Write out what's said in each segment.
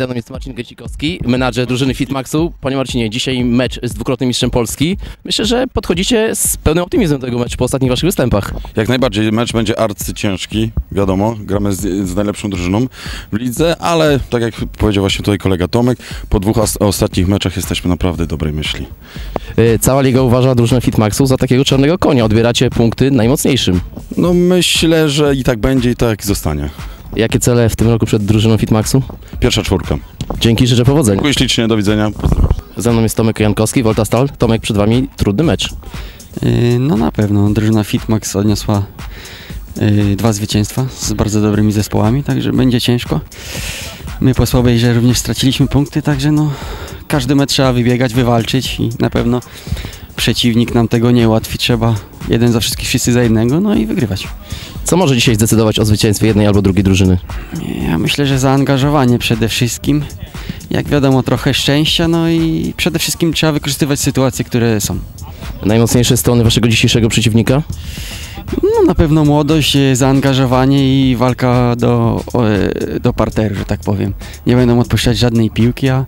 Ze mną jest Marcin Gecikowski, menadżer drużyny Fitmaxu. Panie Marcinie, dzisiaj mecz z dwukrotnym mistrzem Polski. Myślę, że podchodzicie z pełnym optymizmem do tego meczu po ostatnich waszych występach. Jak najbardziej, mecz będzie arcyciężki, wiadomo, gramy z, z najlepszą drużyną w lidze, ale tak jak powiedział właśnie tutaj kolega Tomek, po dwóch os- ostatnich meczach jesteśmy naprawdę dobrej myśli. Yy, Cała liga uważa drużynę Fitmaxu za takiego czarnego konia. Odbieracie punkty najmocniejszym. No myślę, że i tak będzie i tak zostanie. Jakie cele w tym roku przed drużyną Fitmaxu? Pierwsza czwórka. Dzięki, życzę powodzenia. Dziękuję ślicznie, do widzenia. Pozdrawiam. Ze mną jest Tomek Jankowski, Volta Stal. Tomek, przed wami trudny mecz. Yy, No na pewno, drużyna Fitmax odniosła yy, dwa zwycięstwa z bardzo dobrymi zespołami, także będzie ciężko. My po słabej grze również straciliśmy punkty, także no każdy mecz trzeba wybiegać, wywalczyć i na pewno przeciwnik nam tego nie ułatwi. Trzeba jeden za wszystkich, wszyscy za jednego, no i wygrywać. Co może dzisiaj zdecydować o zwycięstwie jednej albo drugiej drużyny? Ja myślę, że zaangażowanie przede wszystkim. Jak wiadomo, trochę szczęścia, no i przede wszystkim trzeba wykorzystywać sytuacje, które są. Najmocniejsze strony waszego dzisiejszego przeciwnika? No na pewno młodość, e, zaangażowanie i walka do, e, do parteru, że tak powiem. Nie będą odpuszczać żadnej piłki, a,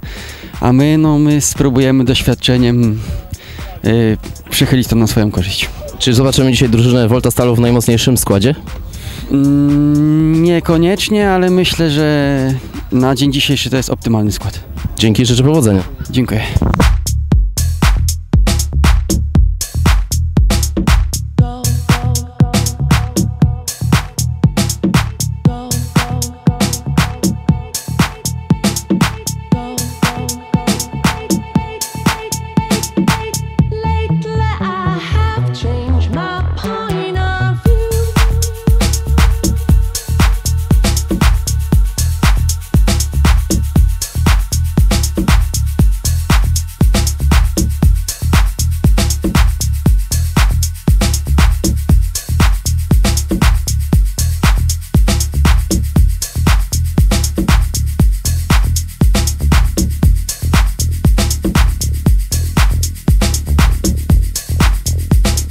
a my, no my spróbujemy doświadczeniem e, przychylić to na swoją korzyść. Czy zobaczymy dzisiaj drużynę Volta Stalu w najmocniejszym składzie? Mm, niekoniecznie, ale myślę, że na dzień dzisiejszy to jest optymalny skład. Dzięki, życzę powodzenia. Dziękuję.